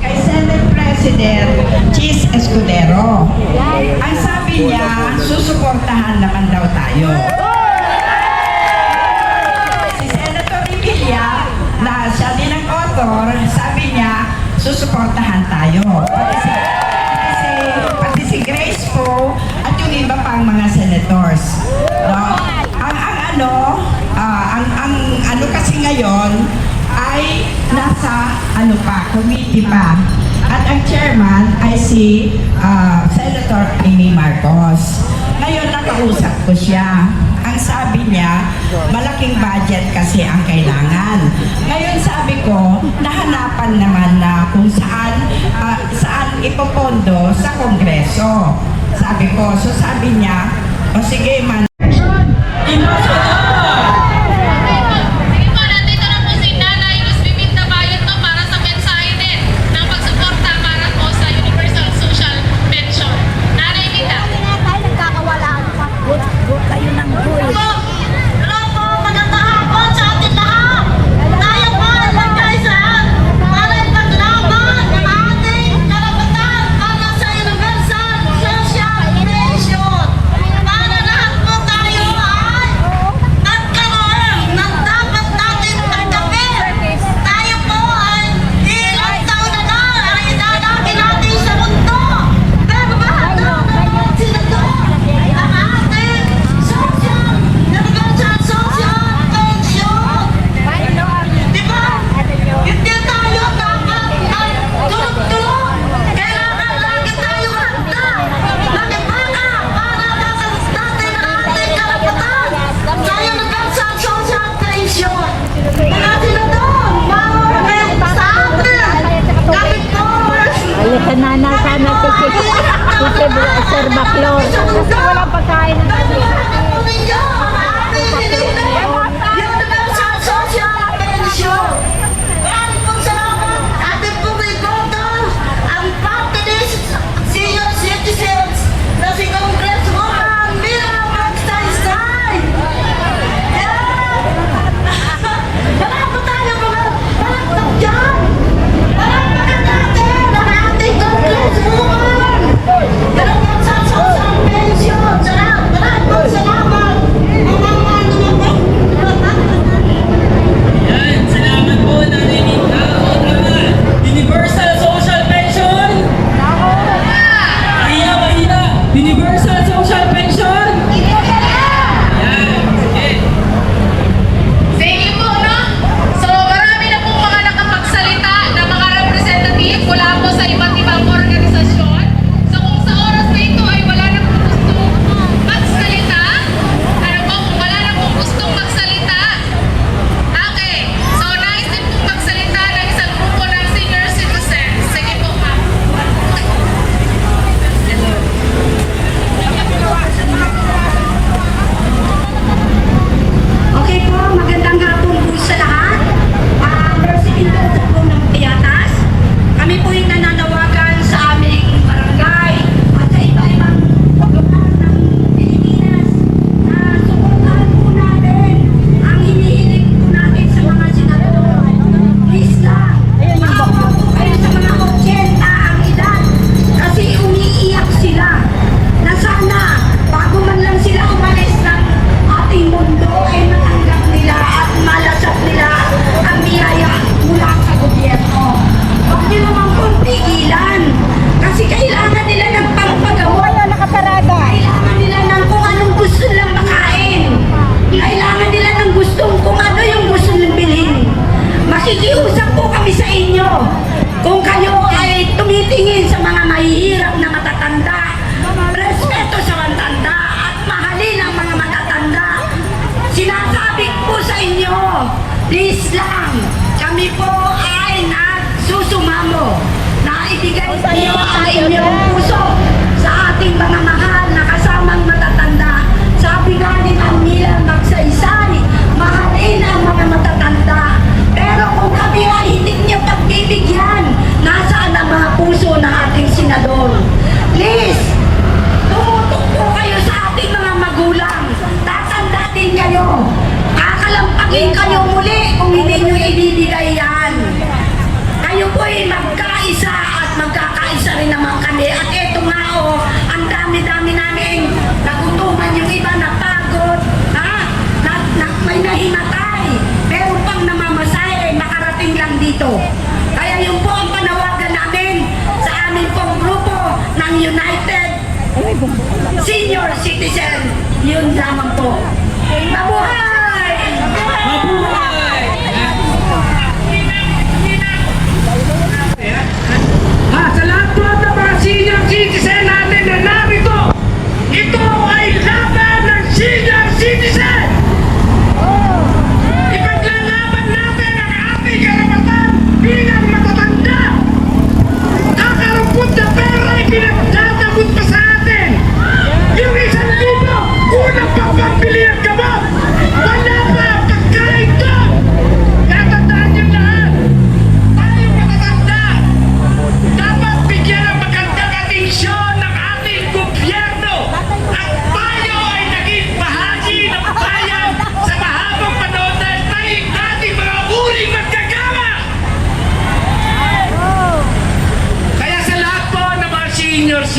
kay Senate President Cheese Escudero. Ang sabi niya, susuportahan naman daw tayo. Si Senator Emilia, na siya din ang author, sabi niya, susuportahan tayo. Pati si, pati si, Grace po at yung iba pang mga senators. No? Ang, ang ano, ah, ang, ang ano kasi ngayon ay nasa ano pa, committee pa. At ang chairman ay si ah, Senator Amy Marcos. Ngayon nakausap ko siya. Ang sabi niya, malaking budget kasi ang kailangan. Ngayon sabi ko, nahanapan naman na kung saan ah, saan ipopondo sa Kongreso. Sabi ko, so sabi niya, o sige man. Please lang, kami po ay nagsusumamo na ibigay niyo ang inyong puso sa ating mga mahal na kasamang matatanda. Sabi nga ni Manila magsaysay, mahalin ang mga matatanda. Pero kung kami ay hindi niyo pagbibigyan, nasaan ang mga puso ng ating senador? Please, tumutok po kayo sa ating mga magulang. Tatanda din kayo. Kakalampagin kayo United Senior Citizen. Yun lamang po. Mabuhay! Mabuhay! Ha, sa lahat po ng mga senior citizen natin na narito, ito ay laban ng senior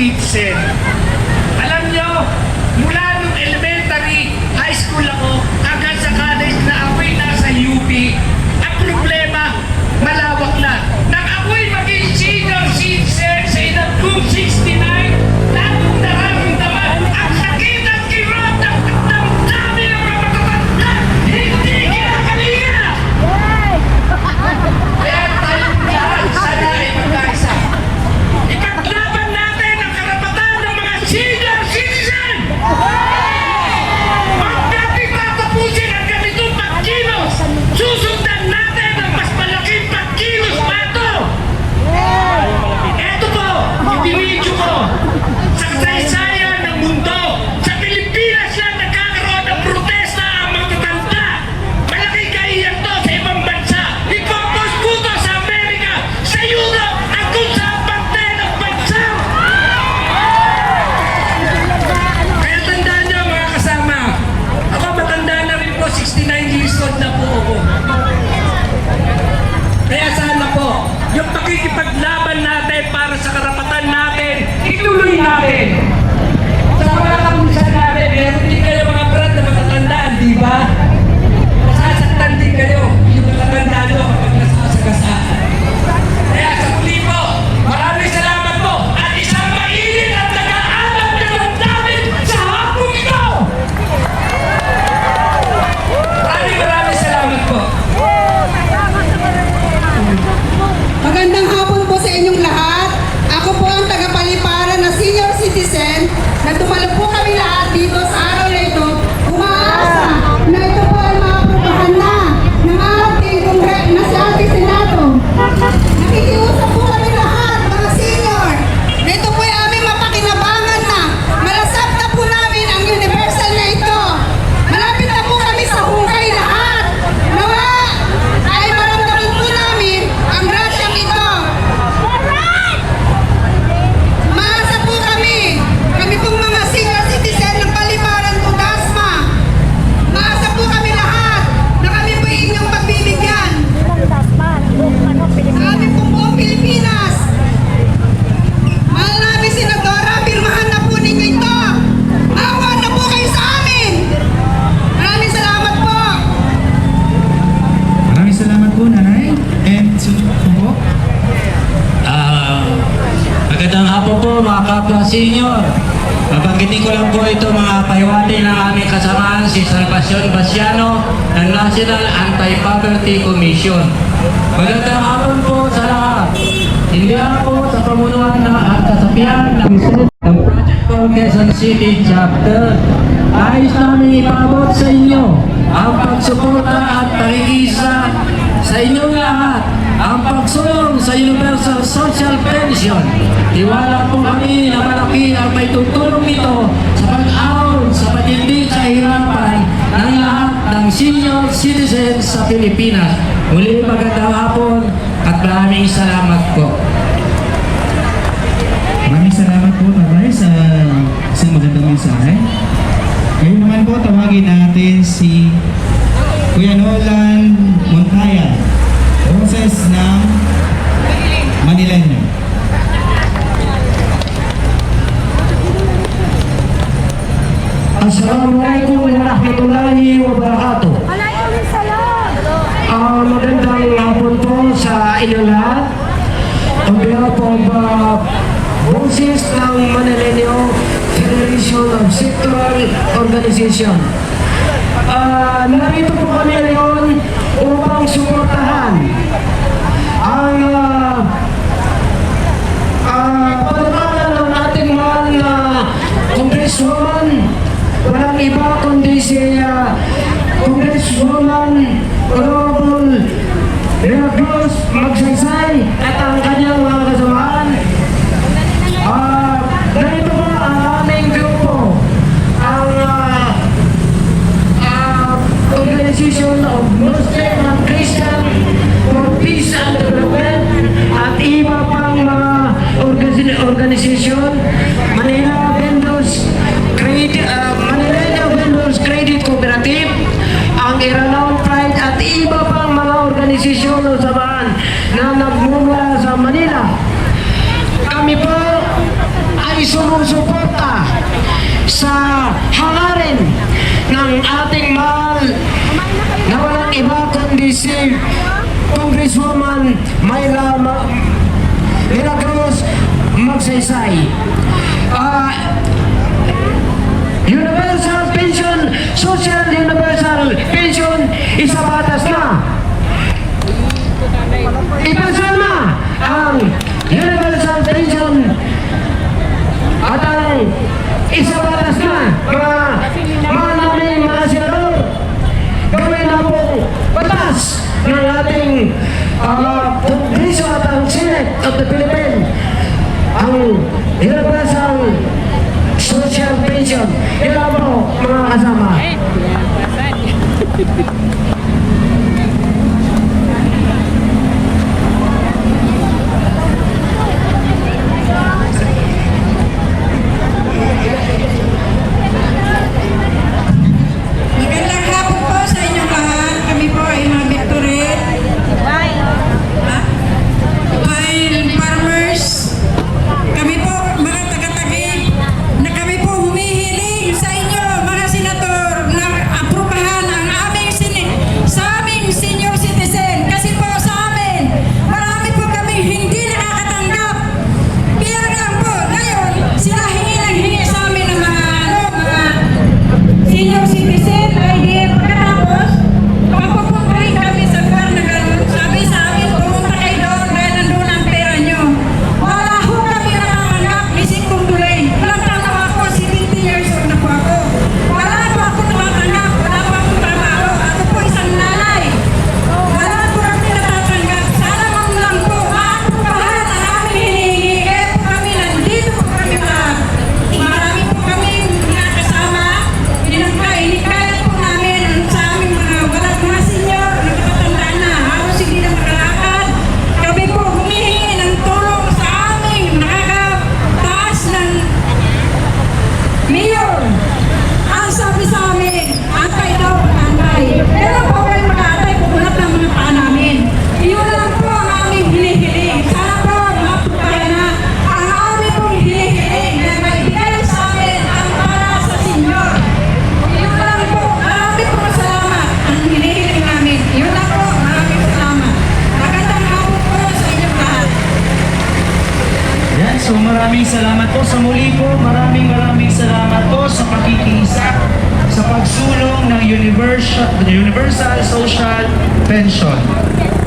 seats and Senior. Napagkitin ko lang po ito mga pahiwati ng aming kasamaan si Salvacion Basiano ng National Anti-Poverty Commission. Magandang hapon po sa lahat. Hindi po sa pamunuan na at kasapian ng ng Project for Quezon City Chapter. Ayos namin ipabot sa inyo ang pagsuporta at pakikisa sa inyong lahat ang pagsulong sa Universal Social Pension. Tiwala po kami na malaki ang may tutulong nito sa pag-aon sa patindi sa hirapan ng lahat ng senior citizens sa Pilipinas. Muli magandang hapon at maraming salamat po. Maraming salamat po, Tatay, sa isang magandang mensahe. Ngayon naman po, tawagin natin si Kuya Nolan Montaya, boses ng Manilena. Assalamualaikum warahmatullahi wabarakatuh. Uh, magandang hapon po sa inyo lahat. On behalf of uh, Boses ng Manilenyo Federation of Sectoral Organization uh, narito po kami ngayon upang suportahan ang ah, ah, uh, uh, pagpapala ng ating mahal na congresswoman. Walang iba kundi si uh, congresswoman Honorable Miracles Magsaysay at ang organization, Manila Vendors Credit, uh, Manila Vendors Credit Cooperative, ang Iranaon Pride at iba pang mga organisasyon o samahan na nagmumula sa Manila. Kami po ay sumusuporta sa hangarin ng ating mahal na walang iba kundi si Congresswoman Mayra Ma magsaysay. Uh, universal pension, social universal pension, isa batas na. Ipasama ang universal pension at ang isa batas na mga mga namin, mga senador, gawin na po batas ng ating ah, uh, Kongreso at ang Senate of the Philippines ang universal social pension. Ilan po mga kasama? social pension.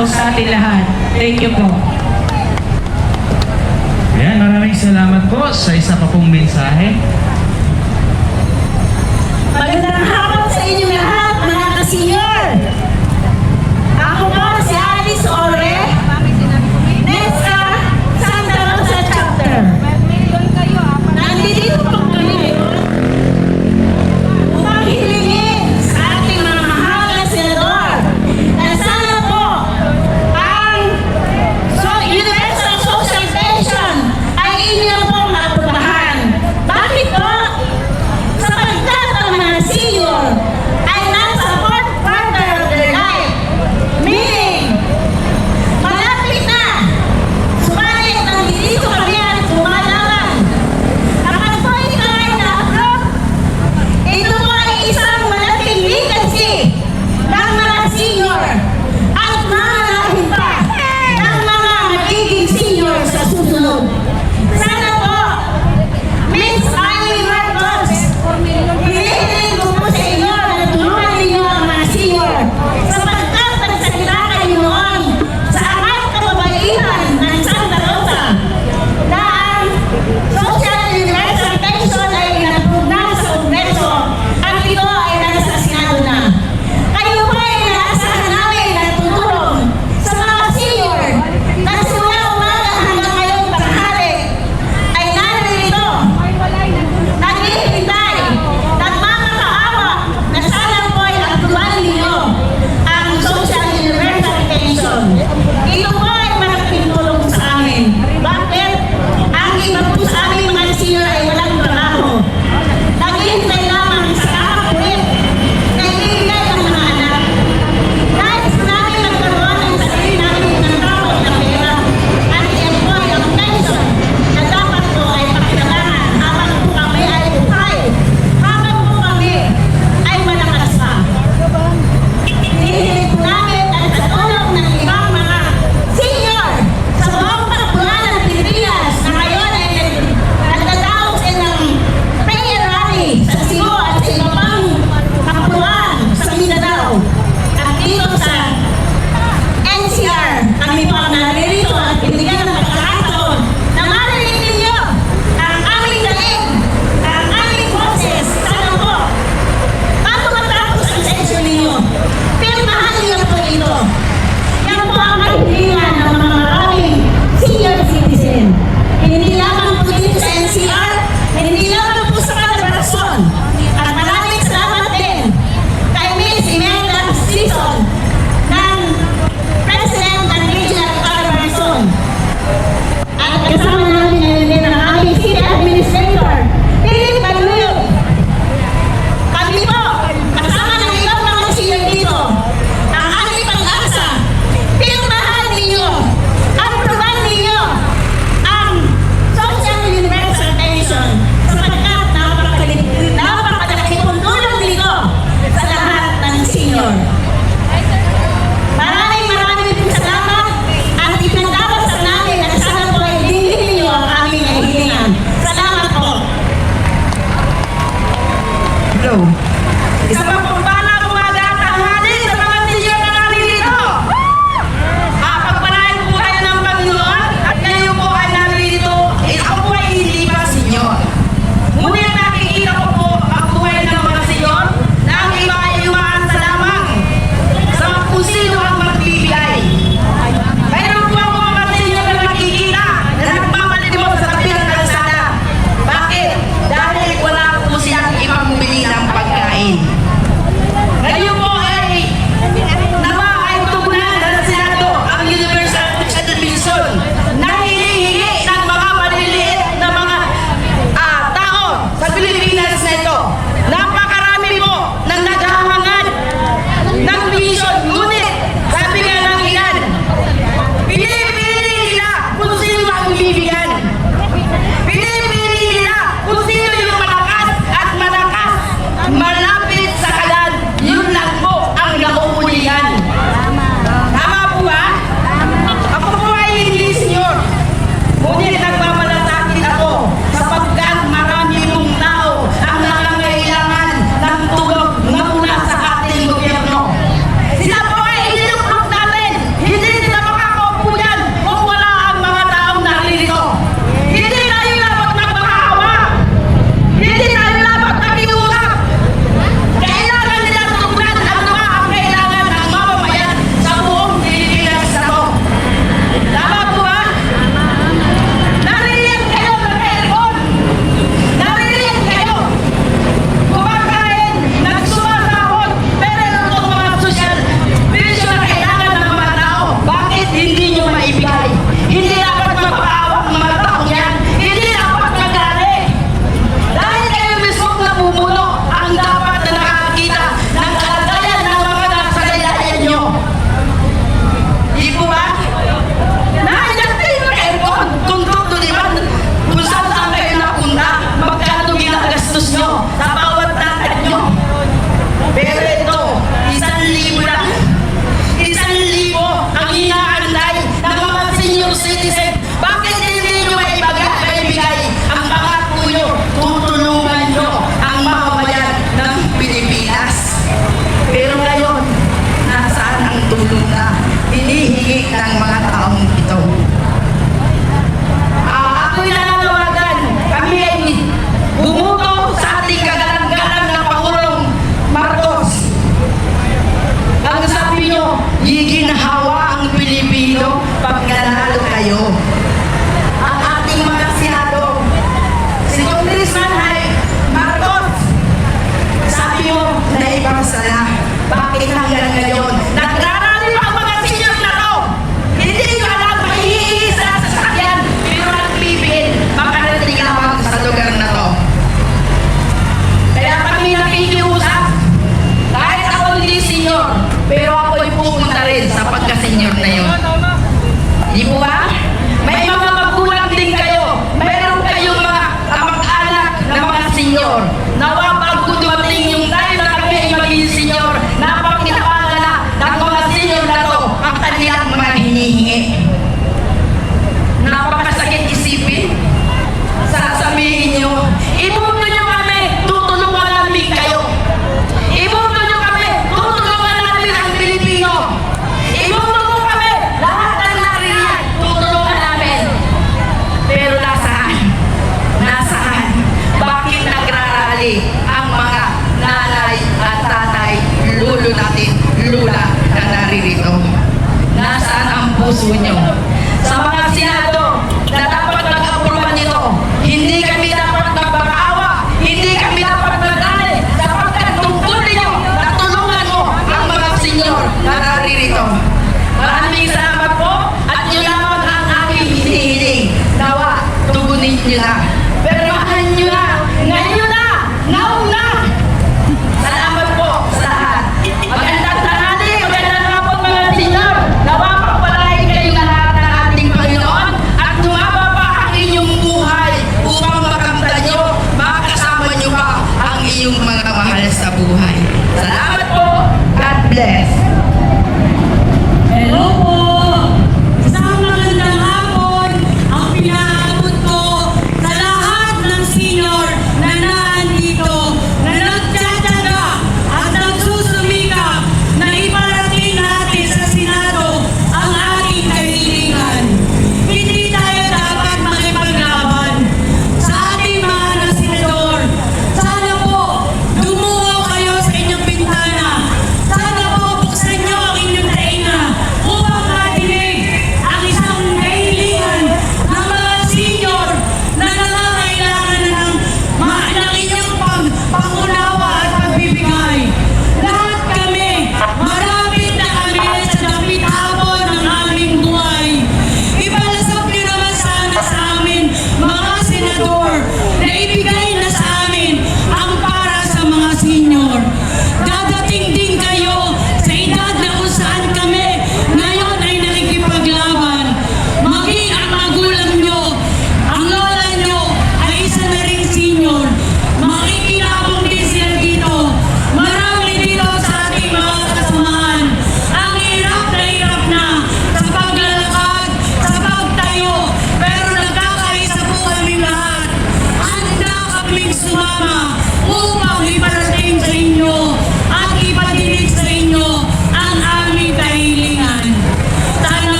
tao sa ating lahat. Thank you po. Ayan, maraming salamat po sa isa pa pong mensahe. Magandang hapon sa inyong lahat, mga kasinyor!